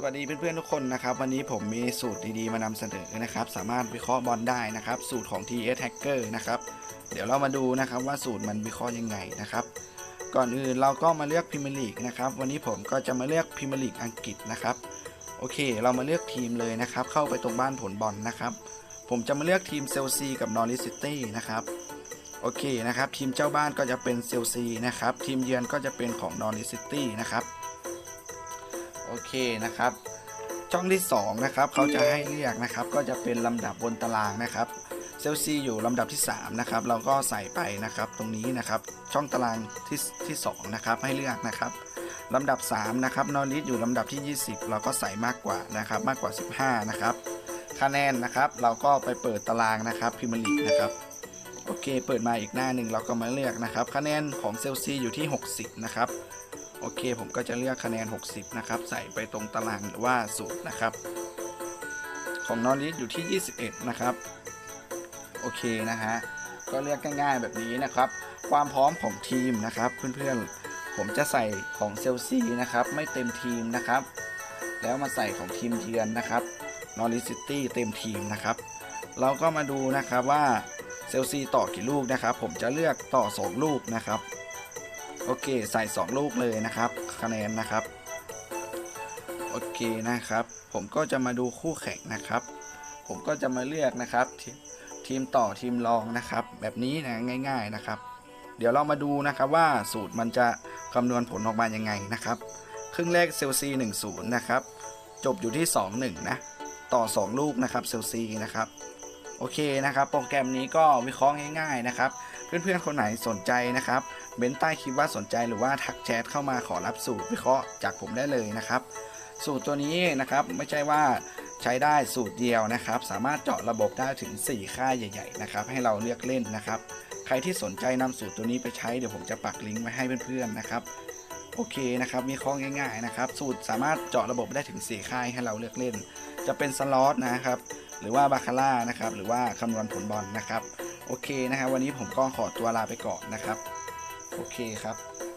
สวัสดีเพื่อนๆทุกคนนะครับ วันนี้ผมมีสูตรดีๆ มานำเสนอนะครับ สามารถวิเคราะห์บอลได้นะครับ สูตรของ TS Hacker นะครับ เดี๋ยวเรามาดูนะครับว่าสูตรมันวิเคราะห์ยังไงนะครับ ก่อนอื่นเราก็มาเลือกพรีเมียร์ลีกนะครับ วันนี้ผมก็จะมาเลือกพรีเมียร์ลีกอังกฤษนะครับ โอเค เรามาเลือกทีมเลยนะครับ เข้าไปตรงบ้านผลบอลนะครับ ผมจะมาเลือกทีมเซลซีกับนอริสซิตี้นะครับ โอเคนะครับ ทีมเจ้าบ้านก็จะเป็นเซลซีนะครับ ทีมเยือนก็จะเป็นของนอริสซิตี้นะครับ โอเคนะครับ ช่องที่2นะครับเขาจะให้เลือกนะครับ ก็จะเป็นลำดับบนตารางนะครับเซลซีอยู่ลำดับที่3นะครับเราก็ใส่ไปนะครับตรงนี้นะครับช่องตารางที่ที่2นะครับให้เลือกนะครับลำดับ3นะครับนอริสอยู่ลำดับที่ 20 เราก็ใส่มากกว่านะครับมากกว่า 15 นะครับคะแนนนะครับเราก็ไปเปิดตารางนะครับพิมลีกนะครับโอเค เปิดมาอีกหน้าหนึ่งเราก็มาเลือกนะครับ คะแนนของเซลซีอยู่ที่ 60 นะครับ โอเค ผมก็จะเลือกคะแนน 60 นะครับ ใส่ไปตรงตารางหรือว่าสูตรนะครับ ของนอริสอยู่ที่ 21 นะครับ โอเคนะฮะ ก็เลือกง่ายๆแบบนี้นะครับ ความพร้อมของทีมนะครับ เพื่อนๆ ผมจะใส่ของเซลซีนะครับ ไม่เต็มทีมนะครับ แล้วมาใส่ของทีมเยือนนะครับนอริสซิตี้เต็มทีมนะครับ เราก็มาดูนะครับว่าเซลซีต่อกี่ลูกนะครับ ผมจะเลือกต่อ 2 ลูกนะครับ โอเคใส่ 2 ลูกเลยนะครับคะแนนนะครับ โอเคนะครับ ผมก็จะมาดูคู่แข่งนะครับ ผมก็จะมาเลือกนะครับททีมต่อทีมรองนะครับ แบบนี้นะง่าย ๆนะครับ เดี๋ยวเรามาดูนะครับว่าสูตรมันจะคำนวณผลออกมายังไงนะครับ ครึ่งแรกเซลซี1-0 นะครับ จบอยู่ที่ 2-1 นะ ต่อ 2 ลูกนะครับเซลซีนะครับโอเคนะครับ โปรแกรมนี้ก็วิเคราะห์ง่าย ๆนะครับ เพื่อนๆคนไหนสนใจนะครับเบนใต้คลิปว่าสนใจหรือว่าทักแชทเข้ามาขอรับสูตรวิเคราะห์จากผมได้เลยนะครับ สูตรตัวนี้นะครับไม่ใช่ว่าใช้ได้สูตรเดียวนะครับ สามารถเจาะระบบได้ถึง 4 ค่ายใหญ่ ๆ นะครับ ให้เราเลือกเล่นนะครับ ใครที่สนใจนำสูตรตัวนี้ไปใช้เดี๋ยวผมจะปักลิงก์ไว้ให้เพื่อนๆนะครับโอเคนะครับมีข้อง่าย ๆนะครับ สูตรสามารถเจาะระบบได้ถึง 4 ค่ายให้เราเลือกเล่น จะเป็นสล็อตนะครับ หรือว่าบาคาร่านะครับ หรือว่าคำนวณผลบอลนะครับ โอเคนะครับ วันนี้ผมก็ขอตัวลาไปก่อนนะครับ โอเคครับ